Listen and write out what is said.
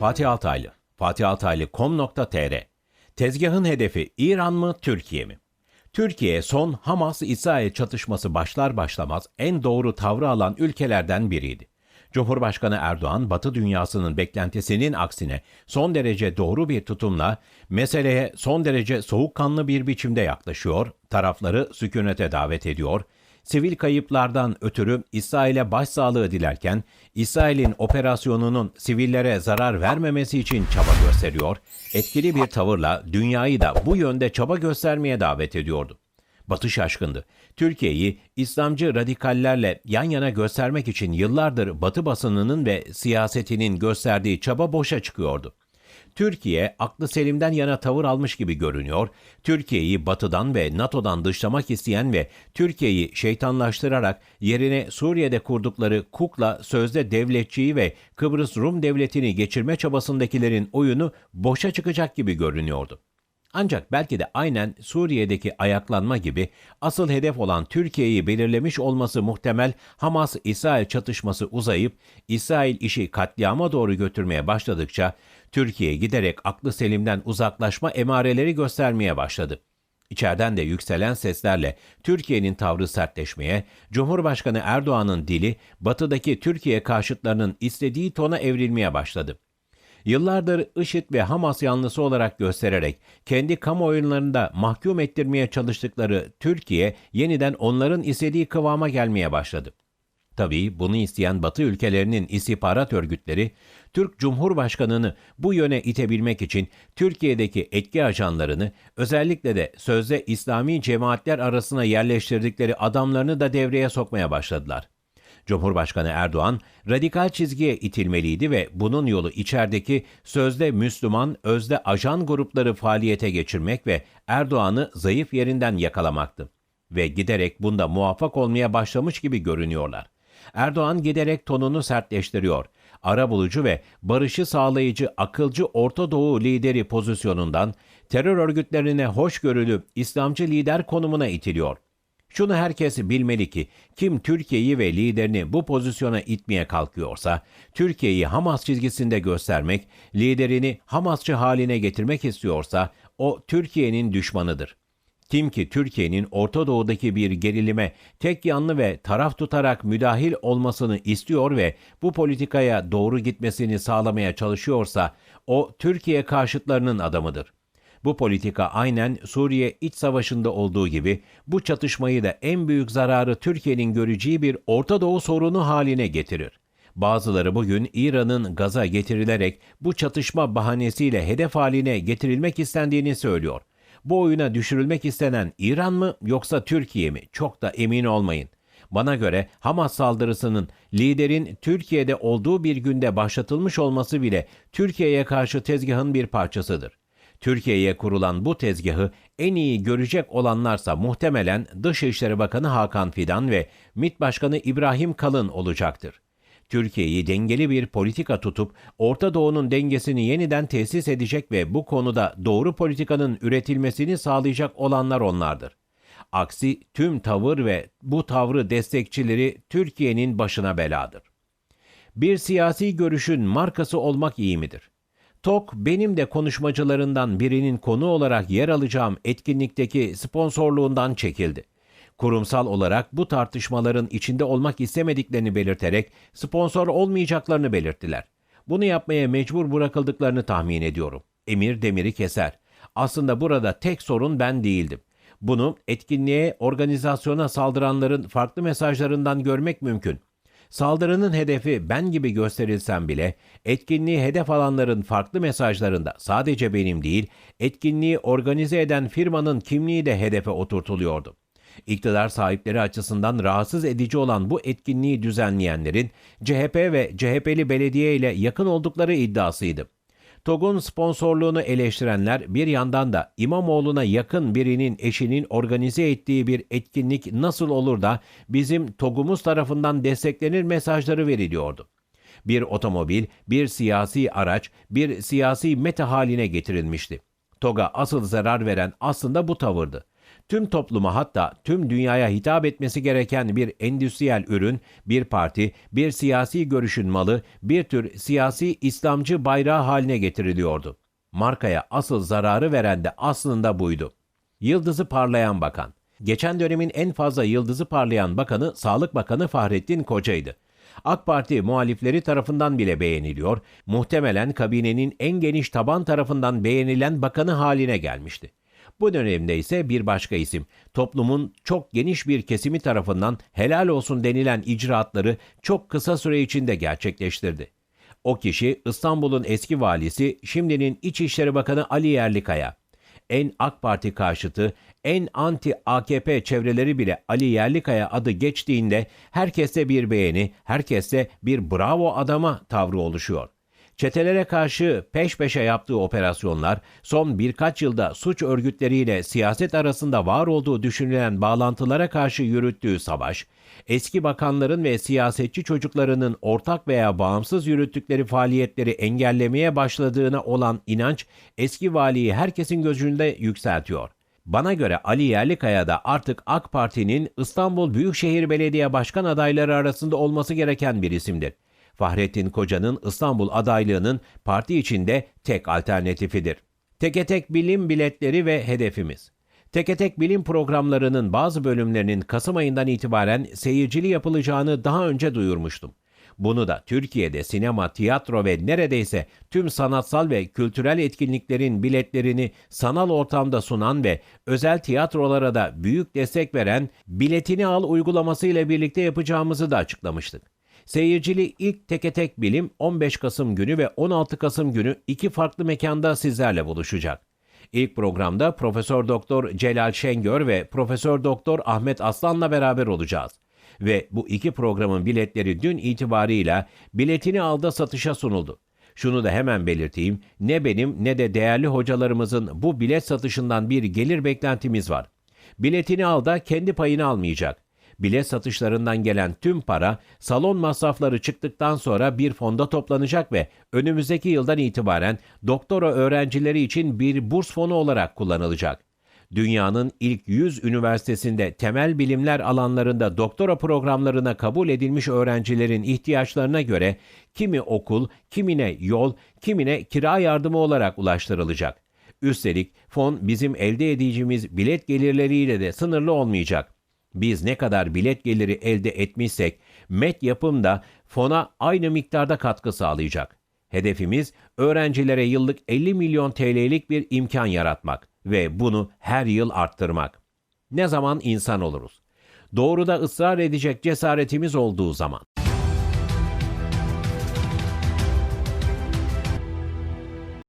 Fatih Altaylı, fatihaltaylı.com.tr Tezgahın hedefi İran mı, Türkiye mi? Türkiye son Hamas-İsrail çatışması başlar başlamaz en doğru tavrı alan ülkelerden biriydi. Cumhurbaşkanı Erdoğan, Batı dünyasının beklentisinin aksine son derece doğru bir tutumla meseleye son derece soğukkanlı bir biçimde yaklaşıyor, tarafları sükunete davet ediyor, sivil kayıplardan ötürü İsrail'e başsağlığı dilerken, İsrail'in operasyonunun sivillere zarar vermemesi için çaba gösteriyor, etkili bir tavırla dünyayı da bu yönde çaba göstermeye davet ediyordu. Batı şaşkındı. Türkiye'yi İslamcı radikallerle yan yana göstermek için yıllardır Batı basınının ve siyasetinin gösterdiği çaba boşa çıkıyordu. Türkiye aklı selimden yana tavır almış gibi görünüyor. Türkiye'yi Batı'dan ve NATO'dan dışlamak isteyen ve Türkiye'yi şeytanlaştırarak yerine Suriye'de kurdukları kukla sözde devletçiyi ve Kıbrıs Rum devletini geçirme çabasındakilerin oyunu boşa çıkacak gibi görünüyordu. Ancak belki de aynen Suriye'deki ayaklanma gibi asıl hedef olan Türkiye'yi belirlemiş olması muhtemel Hamas-İsrail çatışması uzayıp İsrail işi katliama doğru götürmeye başladıkça Türkiye giderek aklı selimden uzaklaşma emareleri göstermeye başladı. İçeriden de yükselen seslerle Türkiye'nin tavrı sertleşmeye, Cumhurbaşkanı Erdoğan'ın dili batıdaki Türkiye karşıtlarının istediği tona evrilmeye başladı. Yıllardır IŞİD ve Hamas yanlısı olarak göstererek kendi kamuoylarında mahkum ettirmeye çalıştıkları Türkiye yeniden onların istediği kıvama gelmeye başladı. Tabii bunu isteyen Batı ülkelerinin istihbarat örgütleri, Türk Cumhurbaşkanı'nı bu yöne itebilmek için Türkiye'deki etki ajanlarını, özellikle de sözde İslami cemaatler arasına yerleştirdikleri adamlarını da devreye sokmaya başladılar. Cumhurbaşkanı Erdoğan radikal çizgiye itilmeliydi ve bunun yolu içerideki sözde Müslüman, özde ajan grupları faaliyete geçirmek ve Erdoğan'ı zayıf yerinden yakalamaktı. Ve giderek bunda muvaffak olmaya başlamış gibi görünüyorlar. Erdoğan giderek tonunu sertleştiriyor. Arabulucu ve barışı sağlayıcı akılcı Orta Doğu lideri pozisyonundan terör örgütlerine hoşgörülü İslamcı lider konumuna itiliyor. Şunu herkes bilmeli ki kim Türkiye'yi ve liderini bu pozisyona itmeye kalkıyorsa, Türkiye'yi Hamas çizgisinde göstermek, liderini Hamasçı haline getirmek istiyorsa o Türkiye'nin düşmanıdır. Kim ki Türkiye'nin Orta Doğu'daki bir gerilime tek yanlı ve taraf tutarak müdahil olmasını istiyor ve bu politikaya doğru gitmesini sağlamaya çalışıyorsa o Türkiye karşıtlarının adamıdır. Bu politika aynen Suriye iç savaşında olduğu gibi bu çatışmayı da en büyük zararı Türkiye'nin göreceği bir Orta Doğu sorunu haline getirir. Bazıları bugün İran'ın gaza getirilerek bu çatışma bahanesiyle hedef haline getirilmek istendiğini söylüyor. Bu oyuna düşürülmek istenen İran mı yoksa Türkiye mi? Çok da emin olmayın. Bana göre Hamas saldırısının liderin Türkiye'de olduğu bir günde başlatılmış olması bile Türkiye'ye karşı tezgahın bir parçasıdır. Türkiye'ye kurulan bu tezgahı en iyi görecek olanlarsa muhtemelen Dışişleri Bakanı Hakan Fidan ve MİT Başkanı İbrahim Kalın olacaktır. Türkiye'yi dengeli bir politika tutup Orta Doğu'nun dengesini yeniden tesis edecek ve bu konuda doğru politikanın üretilmesini sağlayacak olanlar onlardır. Aksi tüm tavır ve bu tavrı destekçileri Türkiye'nin başına beladır. Bir siyasi görüşün markası olmak iyi midir? TOK benim de konuşmacılarından birinin konu olarak yer alacağım etkinlikteki sponsorluğundan çekildi. Kurumsal olarak bu tartışmaların içinde olmak istemediklerini belirterek sponsor olmayacaklarını belirttiler. Bunu yapmaya mecbur bırakıldıklarını tahmin ediyorum. Emir demiri keser. Aslında burada tek sorun ben değildim. Bunu etkinliğe, organizasyona saldıranların farklı mesajlarından görmek mümkün. Saldırının hedefi ben gibi gösterilsem bile etkinliği hedef alanların farklı mesajlarında sadece benim değil, etkinliği organize eden firmanın kimliği de hedefe oturtuluyordu. İktidar sahipleri açısından rahatsız edici olan bu etkinliği düzenleyenlerin CHP ve CHP'li belediye ile yakın oldukları iddiasıydı. TOG'un sponsorluğunu eleştirenler bir yandan da İmamoğlu'na yakın birinin eşinin organize ettiği bir etkinlik nasıl olur da bizim TOG'umuz tarafından desteklenir mesajları veriliyordu. Bir otomobil, bir siyasi araç, bir siyasi meta haline getirilmişti. TOG'a asıl zarar veren aslında bu tavırdı. Tüm topluma hatta tüm dünyaya hitap etmesi gereken bir endüstriyel ürün, bir parti, bir siyasi görüşün malı, bir tür siyasi İslamcı bayrağı haline getiriliyordu. Markaya asıl zararı veren de aslında buydu. Yıldızı parlayan bakan. Geçen dönemin en fazla yıldızı parlayan bakanı Sağlık Bakanı Fahrettin Koca'ydı. AK Parti muhalifleri tarafından bile beğeniliyor, muhtemelen kabinenin en geniş taban tarafından beğenilen bakanı haline gelmişti. Bu dönemde ise bir başka isim, toplumun çok geniş bir kesimi tarafından helal olsun denilen icraatları çok kısa süre içinde gerçekleştirdi. O kişi İstanbul'un eski valisi, şimdinin İçişleri Bakanı Ali Yerlikaya. En AK Parti karşıtı, en anti AKP çevreleri bile Ali Yerlikaya adı geçtiğinde herkeste bir beğeni, herkeste bir bravo adama tavrı oluşuyor. Çetelere karşı peş peşe yaptığı operasyonlar, son birkaç yılda suç örgütleriyle siyaset arasında var olduğu düşünülen bağlantılara karşı yürüttüğü savaş, eski bakanların ve siyasetçi çocuklarının ortak veya bağımsız yürüttükleri faaliyetleri engellemeye başladığına olan inanç, eski valiyi herkesin gözünde yükseltiyor. Bana göre Ali Yerlikaya da artık AK Parti'nin İstanbul Büyükşehir Belediye Başkan adayları arasında olması gereken bir isimdir. Fahrettin Koca'nın İstanbul adaylığının parti içinde tek alternatifidir. Teke tek bilim biletleri ve hedefimiz. Teke tek bilim programlarının bazı bölümlerinin Kasım ayından itibaren seyircili yapılacağını daha önce duyurmuştum. Bunu da Türkiye'de sinema, tiyatro ve neredeyse tüm sanatsal ve kültürel etkinliklerin biletlerini sanal ortamda sunan ve özel tiyatrolara da büyük destek veren Biletini Al uygulaması ile birlikte yapacağımızı da açıklamıştık. Seyircili ilk teke tek bilim 15 Kasım günü ve 16 Kasım günü iki farklı mekanda sizlerle buluşacak. İlk programda Profesör Doktor Celal Şengör ve Profesör Doktor Ahmet Aslan'la beraber olacağız. Ve bu iki programın biletleri dün itibarıyla biletini alda satışa sunuldu. Şunu da hemen belirteyim, ne benim ne de değerli hocalarımızın bu bilet satışından bir gelir beklentimiz var. Biletini al da kendi payını almayacak. Bilet satışlarından gelen tüm para salon masrafları çıktıktan sonra bir fonda toplanacak ve önümüzdeki yıldan itibaren doktora öğrencileri için bir burs fonu olarak kullanılacak. Dünyanın ilk 100 üniversitesinde temel bilimler alanlarında doktora programlarına kabul edilmiş öğrencilerin ihtiyaçlarına göre kimi okul, kimine yol, kimine kira yardımı olarak ulaştırılacak. Üstelik fon bizim elde edeceğimiz bilet gelirleriyle de sınırlı olmayacak. Biz ne kadar bilet geliri elde etmişsek MET yapım da fona aynı miktarda katkı sağlayacak. Hedefimiz öğrencilere yıllık 50 milyon TL'lik bir imkan yaratmak ve bunu her yıl arttırmak. Ne zaman insan oluruz? Doğruda ısrar edecek cesaretimiz olduğu zaman.